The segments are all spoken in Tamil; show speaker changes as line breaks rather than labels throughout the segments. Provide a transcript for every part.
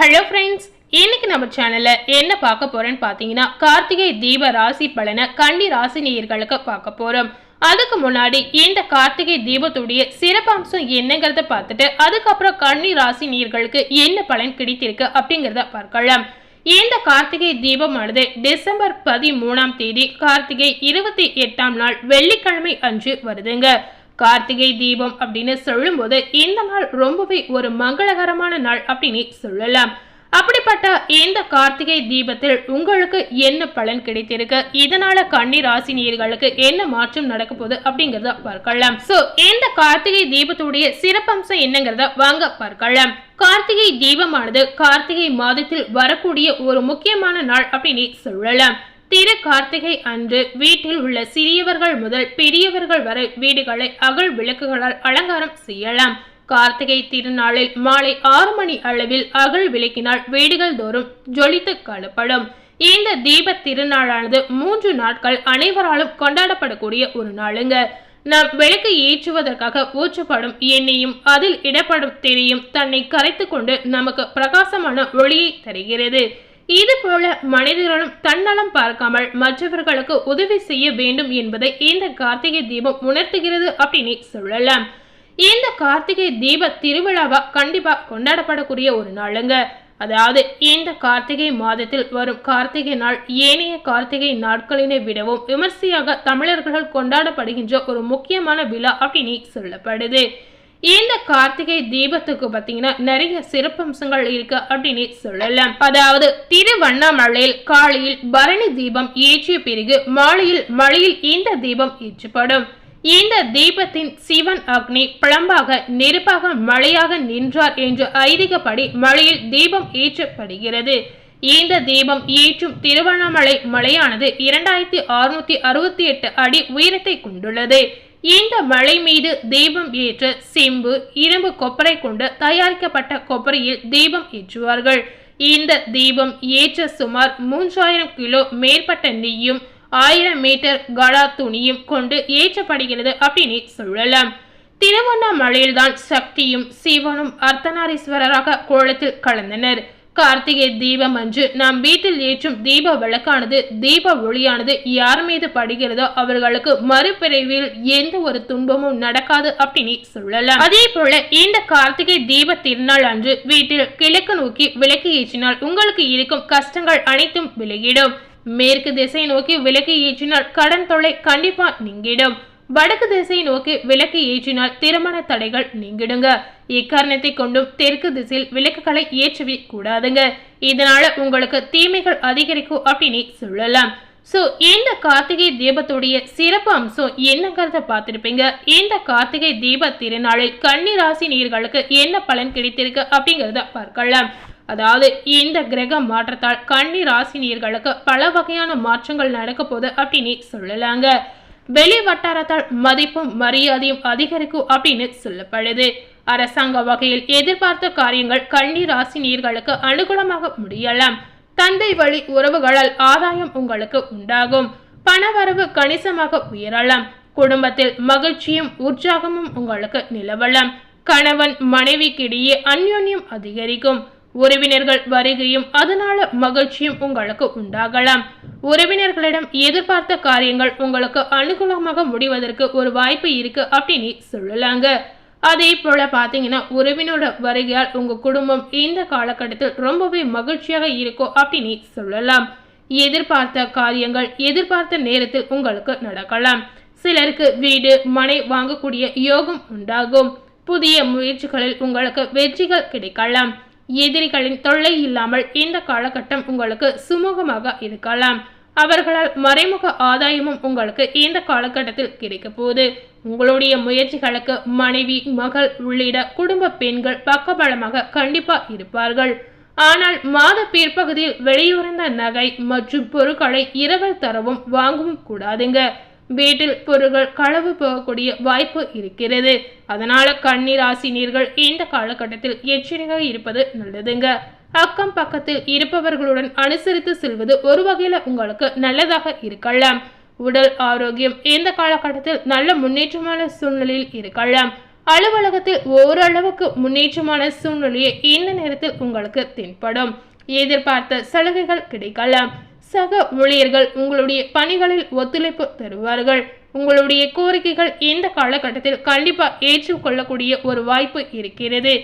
ஹலோ ஃப்ரெண்ட்ஸ் இன்னைக்கு நம்ம சேனல்ல என்ன பார்க்க போறேன்னு பார்த்தீங்கன்னா கார்த்திகை தீப ராசி பலனை கண்டி ராசி நேயர்களுக்கு பார்க்க போறோம். அதுக்கு முன்னாடி இந்த கார்த்திகை தீபத்துடைய சிறப்பம்சம் என்னங்கிறத பார்த்துட்டு அதுக்கப்புறம் கண்ணி ராசி நீர்களுக்கு என்ன பலன் கிடைத்திருக்கு அப்படிங்கிறத பார்க்கலாம். இந்த கார்த்திகை தீபமானது டிசம்பர் பதிமூணாம் தேதி கார்த்திகை இருபத்தி எட்டாம் நாள் வெள்ளிக்கிழமை அன்று வருதுங்க. கார்த்திகை தீபம் அப்படின்னு சொல்லும்போது இந்த நாள் ரொம்பவே ஒரு மங்களகரமான நாள் அப்படின்னு சொல்லலாம். அப்படிப்பட்ட இந்த கார்த்திகை தீபத்தில் உங்களுக்கு என்ன பலன் கிடைத்திருக்கு? இதனால கன்னி ராசினியர்களுக்கு என்ன மாற்றம் நடக்க போகுது அப்படிங்கறத பார்க்கலாம். சோ இந்த கார்த்திகை தீபத்துடைய சிறப்பம்சம் என்னங்கிறத வாங்க பார்க்கலாம். கார்த்திகை தீபமானது கார்த்திகை மாதத்தில் வரக்கூடிய ஒரு முக்கியமான நாள் அப்படின்னு சொல்லலாம். திரு கார்த்திகை அன்று வீட்டில் உள்ள சிறியவர்கள் முதல் பெரியவர்கள் வரை வீடுகளை அகல் விளக்குகளால் அலங்காரம் செய்யலாம். கார்த்திகை திருநாளில் மாலை ஆறு மணி அளவில் அகல் விளக்கினால் வீடுகள் தோறும் ஜொலித்து காணப்படும். இந்த தீப திருநாளானது மூன்று நாட்கள் அனைவராலும் கொண்டாடப்படக்கூடிய ஒரு நாளுங்க. நாம் விளக்கு ஏற்றுவதற்காக ஊற்றப்படும் எண்ணெயும் அதில் இடப்படும் திரியும் தன்னை கரைத்து கொண்டு நமக்கு பிரகாசமான ஒளியை தருகிறது. இது போல மனிதர்களும் தன்னலம் பார்க்காமல் மற்றவர்களுக்கு உதவி செய்ய வேண்டும் என்பதை இந்த கார்த்திகை தீபம் உணர்த்துகிறது அப்படின்னு சொல்லலாம். இந்த கார்த்திகை தீப திருவிழாவா கண்டிப்பா கொண்டாடப்படக்கூடிய ஒரு நாளுங்க. அதாவது இந்த கார்த்திகை மாதத்தில் வரும் கார்த்திகை நாள் ஏனைய கார்த்திகை நாட்களினை விடவும் விமர்சையாக தமிழர்கள் கொண்டாடப்படுகின்ற ஒரு முக்கியமான விழா அப்படின்னு சொல்லப்படுது. இந்த கார்த்திகை தீபத்துக்கு பார்த்தீங்கன்னா நிறைய சிறப்பம்சங்கள் இருக்கு அப்படின்னு சொல்லலாம். அதாவது திருவண்ணாமலையில் காலையில் பரணி தீபம் ஏற்றிய பிறகு மாலையில் மழையில் இந்த தீபம் ஏற்றப்படும். இந்த தீபத்தின் சிவன் அக்னி பிளம்பாக நெருப்பாக மழையாக நின்றார் என்ற ஐதீகப்படி மழையில் தீபம் ஏற்றப்படுகிறது. இந்த தீபம் ஏற்றும் திருவண்ணாமலை மலையானது இரண்டாயிரத்தி அறுநூத்தி அறுபத்தி எட்டு அடி உயரத்தை கொண்டுள்ளது. இந்த மலை மீது தீபம் ஏற்ற செம்பு இரும்பு கொப்பரை கொண்டு தயாரிக்கப்பட்ட கொப்பரையில் தீபம் ஏற்றுவார்கள். இந்த தீபம் ஏற்ற சுமார் மூன்றாயிரம் கிலோ மேற்பட்ட நெய்யும் ஆயிரம் மீட்டர் கடா துணியும் கொண்டு ஏற்றப்படுகிறது அப்படின்னு சொல்லலாம். திருவண்ணாமலையில்தான் சக்தியும் சிவனும் அர்த்தநாரீஸ்வரராக கோலத்தில் கலந்தனர். கார்த்திகை தீபம் அன்று நாம் வீட்டில் ஏற்றும் தீப விளக்கானது தீப ஒளியானது யார் மீது படுகிறதோ அவர்களுக்கு மறுபிறவியில் எந்த ஒரு துன்பமும் நடக்காது அப்படின்னு சொல்லலாம். அதே போல இந்த கார்த்திகை தீப திருநாள் அன்று வீட்டில் கிழக்கு நோக்கி விளக்கு ஏற்றினால் உங்களுக்கு இருக்கும் கஷ்டங்கள் அனைத்தும் விலகிடும். மேற்கு திசை நோக்கி விளக்கு ஏற்றினால் கடன் தொல்லை கண்டிப்பா நீங்கிடும். வடக்கு திசை நோக்கி விளக்கு ஏற்றினால் திருமண தடைகள் நீங்கிடுங்க. இக்காரணத்தை கொண்டும் தெற்கு திசையில் விளக்குகளை ஏற்றவே கூடாதுங்க. இதனால உங்களுக்கு தீமைகள் அதிகரிக்கும் அப்படின்னு சொல்லலாம். ஸோ இந்த கார்த்திகை தீபத்துடைய சிறப்பு அம்சம் என்னங்கிறத பார்த்துருப்பீங்க. இந்த கார்த்திகை தீப திருநாளில் கன்னி ராசி நீர்களுக்கு என்ன பலன் கிடைத்திருக்கு அப்படிங்கிறத பார்க்கலாம். அதாவது இந்த கிரக மாற்றத்தால் கன்னி ராசினியர்களுக்கு பல வகையான மாற்றங்கள் நடக்க போகுது அப்படின்னு சொல்லலாங்க. வெளி வட்டாரத்தால் மதிப்பும் மரியாதையும் அதிகரிக்கும் அப்படின்னு சொல்லப்படுது. அரசாங்க வகையில் எதிர்பார்த்த காரியங்கள் கன்னி ராசினியர்களுக்கு அனுகூலமாக முடியலாம். தந்தை வழி உறவுகளால் ஆதாயம் உங்களுக்கு உண்டாகும். பணவரவு கணிசமாக உயரலாம். குடும்பத்தில் மகிழ்ச்சியும் உற்சாகமும் உங்களுக்கு நிலவலாம். கணவன் மனைவிக்கிடையே அந்யோன்யம் அதிகரிக்கும். உறவினர்கள் வருகையும் அதனால மகிழ்ச்சியும் உங்களுக்கு உண்டாகலாம். உறவினர்களிடம் எதிர்பார்த்த காரியங்கள் உங்களுக்கு அனுகூலமாக முடிவதற்கு ஒரு வாய்ப்பு இருக்கு அப்படின்னு சொல்லலாங்க. அதே போல பாத்தீங்கன்னா உறவினோட வருகையால் உங்க குடும்பம் இந்த காலகட்டத்தில் ரொம்பவே மகிழ்ச்சியாக இருக்கும் அப்படின்னு சொல்லலாம். எதிர்பார்த்த காரியங்கள் எதிர்பார்த்த நேரத்தில் உங்களுக்கு நடக்கலாம். சிலருக்கு வீடு மனை வாங்கக்கூடிய யோகம் உண்டாகும். புதிய முயற்சிகளில் உங்களுக்கு வெற்றிகள் கிடைக்கலாம். எதிரிகளின் தொல்லை இல்லாமல் இந்த காலகட்டம் உங்களுக்கு சுமூகமாக இருக்கலாம். அவர்களால் மறைமுக ஆதாயமும் உங்களுக்கு இந்த காலகட்டத்தில் கிடைக்க போகுது. உங்களுடைய முயற்சிகளுக்கு மனைவி மகள் உள்ளிட்ட குடும்ப பெண்கள் பக்கபலமாக கண்டிப்பா இருப்பார்கள். ஆனால் மாத பிற்பகுதியில் வெளியுறந்த நகை மற்றும் பொருட்களை இரவல் தரவும் வாங்கவும் கூடாதுங்க. வீட்டில் பொருட்கள் களவு போகக்கூடிய வாய்ப்பு இருக்கிறது. அதனால கண்ணீராசினியர்கள் இந்த காலகட்டத்தில் எச்சரிக்கையாக இருப்பது நல்லதுங்க. அக்கம் பக்கத்தில் இருப்பவர்களுடன் அனுசரித்து செல்வது ஒரு வகையில் உங்களுக்கு நல்லதாக இருக்கலாம். உடல் ஆரோக்கியம் இந்த காலகட்டத்தில் நல்ல முன்னேற்றமான சூழ்நிலையில் இருக்கலாம். அலுவலகத்தில் ஓரளவுக்கு முன்னேற்றமான சூழ்நிலையை இந்த நேரத்தில் உங்களுக்கு தென்படும். எதிர்பார்த்த சலுகைகள் கிடைக்கலாம். சக ஊழியர்கள் உங்களுடைய பணிகளில் ஒத்துழைப்பு தருவார்கள். உங்களுடைய கோரிக்கைகள் இந்த காலகட்டத்தில் கண்டிப்பாக ஏற்றுக்கொள்ளக்கூடிய ஒரு வாய்ப்பு இருக்கிறது.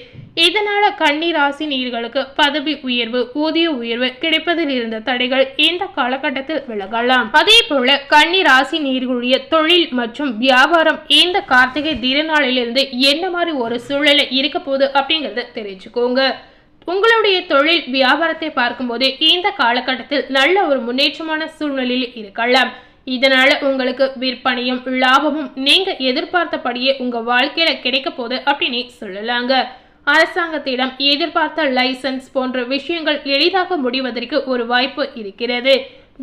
இதனால் கன்னி ராசி நீர்களுக்கு பதவி உயர்வு ஊதிய உயர்வு கிடைப்பதில் இருந்த தடைகள் இந்த காலகட்டத்தில் விலகலாம். அதே போல கன்னி ராசி நீர்களுடைய தொழில் மற்றும் வியாபாரம் இந்த கார்த்திகை திருநாளிலிருந்து என்ன மாதிரி ஒரு சூழலை இருக்க போகுது அப்படிங்கிறத தெரிஞ்சுக்கோங்க. உங்களுடைய தொழில் வியாபாரத்தை பார்க்கும்போது இந்த காலகட்டத்தில் நல்ல ஒரு முன்னேற்றமான சூழ்நிலையில் இருக்கலாம். இதனால உங்களுக்கு விற்பனையும் லாபமும் நீங்க எதிர்பார்த்தபடியே உங்க வாழ்க்கையில கிடைக்க போகுது அப்படின்னு சொல்லலாங்க. அரசாங்கத்திடம் எதிர்பார்த்த லைசன்ஸ் போன்ற விஷயங்கள் எளிதாக முடிவதற்கு ஒரு வாய்ப்பு இருக்கிறது.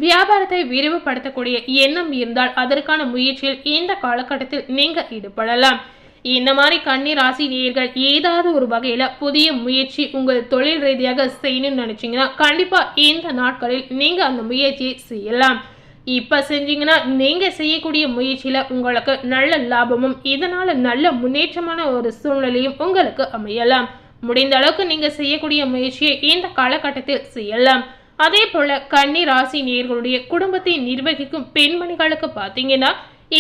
வியாபாரத்தை விரிவுபடுத்தக்கூடிய எண்ணம் இருந்தால் அதற்கான முயற்சியில் இந்த காலகட்டத்தில் நீங்க ஈடுபடலாம். இந்த மாதிரி கன்னி ராசி நேர்கள் ஏதாவது ஒரு வகையில் புதிய முயற்சி உங்கள் தொழில் ரீதியாக செய்யணும்னு நினச்சிங்கன்னா கண்டிப்பாக இந்த நாட்களில் நீங்கள் அந்த முயற்சியை செய்யலாம். இப்போ செஞ்சீங்கன்னா நீங்கள் செய்யக்கூடிய முயற்சியில் உங்களுக்கு நல்ல லாபமும் இதனால் நல்ல முன்னேற்றமான ஒரு சூழ்நிலையும் உங்களுக்கு அமையலாம். முடிந்த அளவுக்கு நீங்கள் செய்யக்கூடிய முயற்சியை இந்த காலகட்டத்தில் செய்யலாம். அதே போல் கன்னி ராசி நேர்களுடைய குடும்பத்தை நிர்வகிக்கும் பெண்மணிகளுக்கு பார்த்தீங்கன்னா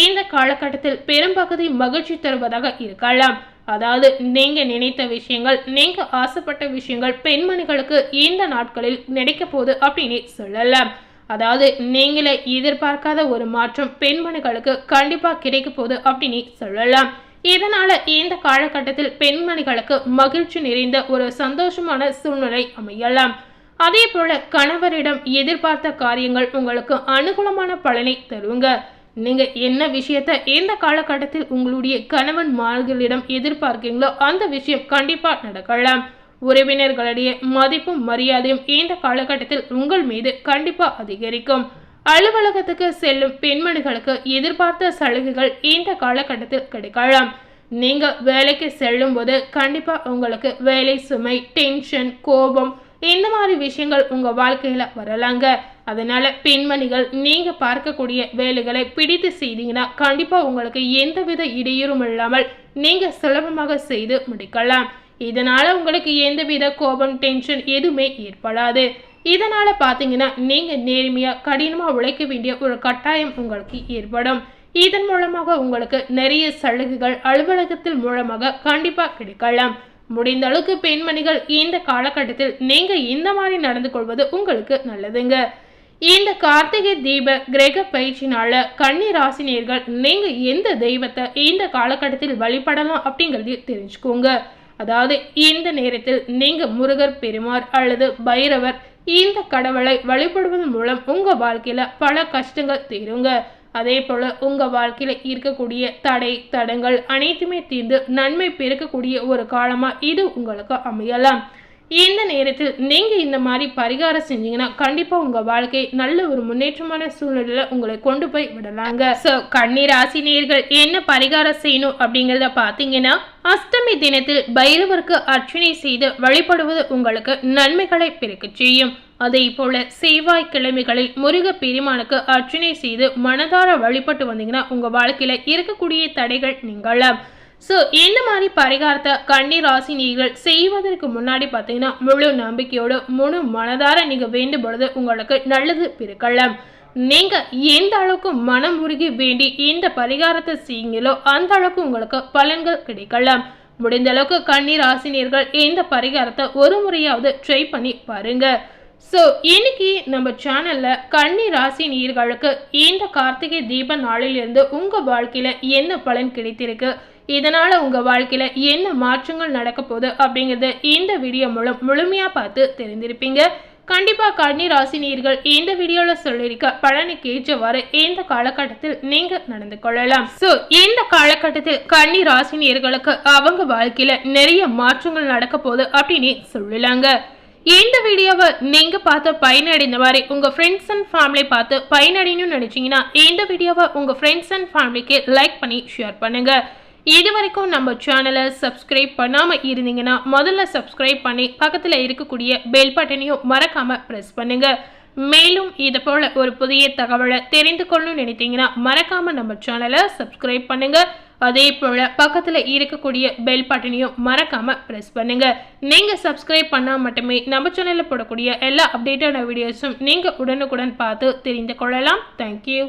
இந்த காலகட்டத்தில் பெரும்பகுதி மகிழ்ச்சி தருவதாக இருக்கலாம். அதாவது நீங்க நினைத்த விஷயங்கள் நீங்க ஆசைப்பட்ட விஷயங்கள் பெண்மணிகளுக்கு இந்த நாட்களில் நினைக்க போகுது அப்படின்னு சொல்லலாம். அதாவது நீங்களே எதிர்பார்க்காத ஒரு மாற்றம் பெண்மணிகளுக்கு கண்டிப்பா கிடைக்க போகுது அப்படின்னு சொல்லலாம். இதனால இந்த காலகட்டத்தில் பெண்மணிகளுக்கு மகிழ்ச்சி நிறைந்த ஒரு சந்தோஷமான சூழ்நிலை அமையலாம். அதே போல கணவரிடம் எதிர்பார்த்த காரியங்கள் உங்களுக்கு அனுகூலமான பலனை தருங்க. நீங்கள் என்ன விஷயத்த எந்த காலகட்டத்தில் உங்களுடைய கணவன் மார்களிடம் எதிர்பார்க்கீங்களோ அந்த விஷயம் கண்டிப்பாக நடக்கலாம். உறவினர்களிடையே மதிப்பும் மரியாதையும் இந்த காலகட்டத்தில் உங்கள் மீது கண்டிப்பாக அதிகரிக்கும். அலுவலகத்துக்கு செல்லும் பெண்மணிகளுக்கு எதிர்பார்த்த சலுகைகள் இந்த காலகட்டத்தில் கிடைக்கலாம். நீங்கள் வேலைக்கு செல்லும் போது கண்டிப்பாக உங்களுக்கு வேலை சுமை டென்ஷன் கோபம் இந்த மாதிரி விஷயங்கள் உங்கள் வாழ்க்கையில் வரலாங்க. அதனால் பெண்மணிகள் நீங்கள் பார்க்கக்கூடிய வேலைகளை பிடித்து செய்தீங்கன்னா கண்டிப்பாக உங்களுக்கு எந்தவித இடையூறும் இல்லாமல் நீங்கள் சுலபமாக செய்து முடிக்கலாம். இதனால் உங்களுக்கு எந்தவித கோபம் டென்ஷன் எதுவுமே ஏற்படாது. இதனால் பார்த்தீங்கன்னா நீங்கள் நேர்மையாக கடினமாக உழைக்க வேண்டிய ஒரு கட்டாயம் உங்களுக்கு ஏற்படும். இதன் மூலமாக உங்களுக்கு நிறைய சலுகைகள் அலுவலகத்தில் மூலமாக கண்டிப்பாக கிடைக்கலாம். முடிந்த அளவுக்கு பெண்மணிகள் இந்த காலகட்டத்தில் நீங்க இந்த மாதிரி நடந்து கொள்வது உங்களுக்கு நல்லதுங்க. இந்த கார்த்திகை தீப கிரக பயிற்சினால கன்னி ராசினியர்கள் நீங்க எந்த தெய்வத்தை இந்த காலகட்டத்தில் வழிபடலாம் அப்படிங்கறதையும் தெரிஞ்சுக்கோங்க. அதாவது இந்த நேரத்தில் நீங்க முருகர் பெருமார் அல்லது பைரவர் இந்த கடவுளை வழிபடுவதன் மூலம் உங்க வாழ்க்கையில பல கஷ்டங்கள் தீருங்க. அதே போல உங்கள் வாழ்க்கையில் இருக்கக்கூடிய தடை தடங்கள் அனைத்துமே தீர்ந்து நன்மை பெருக்கக்கூடிய ஒரு காலமாக இது உங்களுக்கு அமையலாம். இந்த நேரத்தில் நீங்கள் இந்த மாதிரி பரிகாரம் செஞ்சீங்கன்னா கண்டிப்பாக உங்கள் வாழ்க்கை நல்ல ஒரு முன்னேற்றமான சூழ்நிலையில் உங்களை கொண்டு போய் விடலாங்க. ஸோ கண்ணீர் ஆசினியர்கள் என்ன பரிகாரம் செய்யணும் அப்படிங்கிறத பார்த்தீங்கன்னா அஷ்டமி தினத்தில் பைரவருக்கு அர்ச்சனை செய்து வழிபடுவது உங்களுக்கு நன்மைகளை பெருக்க செய்யும். அதே போல செவ்வாய் கிழமைகளில் முருக பெருமானுக்கு அர்ச்சனை செய்து மனதார வழிபட்டு வந்தீங்கன்னா உங்கள் வாழ்க்கையில் இருக்கக்கூடிய தடைகள் நீங்களாம் ஸோ என்ன மாதிரி பரிகாரத்தை கண்ணி ராசி நீங்கள் செய்வதற்கு முன்னாடி பார்த்தீங்கன்னா முழு நம்பிக்கையோடு முழு மனதார நீங்கள் வேண்டும் பொழுது உங்களுக்கு நல்லது பிறக்கலாம். நீங்கள் எந்த அளவுக்கு மனம் உருகி வேண்டி இந்த பரிகாரத்தை செய்யுங்களோ அந்த அளவுக்கு உங்களுக்கு பலன்கள் கிடைக்கலாம். முடிந்த அளவுக்கு கண்ணீர் ஆசினியர்கள் இந்த பரிகாரத்தை ஒரு முறையாவது ட்ரை பண்ணி பாருங்கள் ஸோ இன்னைக்கு நம்ம சேனலில் கன்னி ராசி நீர்களுக்கு இந்த கார்த்திகை தீப நாளிலிருந்து உங்கள் வாழ்க்கையில் என்ன பலன் கிடைத்திருக்கு? இதனால் உங்கள் வாழ்க்கையில் என்ன மாற்றங்கள் நடக்க போகுது அப்படிங்கிறத இந்த வீடியோ மூலம் முழுமையாக பார்த்து தெரிந்திருப்பீங்க. கண்டிப்பாக கன்னி ராசி நீர்கள் இந்த வீடியோவில் சொல்லியிருக்க பலனுக்கு ஏற்றவாறு இந்த காலகட்டத்தில் நீங்கள் நடந்து கொள்ளலாம். ஸோ இந்த காலகட்டத்தில் கன்னி ராசி நீர்களுக்கு அவங்க வாழ்க்கையில் நிறைய மாற்றங்கள் நடக்க போகுது அப்படின்னு சொல்லலாங்க. இந்த வீடியோவை நீங்கள் பார்த்து பயனடைந்த மாதிரி உங்கள் ஃப்ரெண்ட்ஸ் அண்ட் ஃபேமிலி பார்த்து பயனடையணும்னு நினச்சிங்கன்னா இந்த வீடியோவை உங்கள் ஃப்ரெண்ட்ஸ் அண்ட் ஃபேமிலிக்கு லைக் பண்ணி ஷேர் பண்ணுங்கள் இது வரைக்கும் நம்ம சேனலை சப்ஸ்கிரைப் பண்ணாமல் இருந்தீங்கன்னா முதல்ல சப்ஸ்கிரைப் பண்ணி பக்கத்தில் இருக்கக்கூடிய பெல் பட்டனையும் மறக்காமல் ப்ரெஸ் பண்ணுங்கள் மேலும் இது போல் ஒரு புதிய தகவலை தெரிந்து கொள்ளணும்னு நினைத்தீங்கன்னா மறக்காமல் நம்ம சேனலை சப்ஸ்கிரைப் பண்ணுங்கள் அதே போல் பக்கத்தில் இருக்கக்கூடிய பெல் பட்டனையும் மறக்காமல் ப்ரெஸ் பண்ணுங்கள் நீங்கள் சப்ஸ்கிரைப் பண்ணால் மட்டுமே நம்ம சேனலில் போடக்கூடிய எல்லா அப்டேட்டான வீடியோஸும் நீங்கள் உடனுக்குடன் பார்த்து தெரிந்து கொள்ளலாம். தேங்க்யூ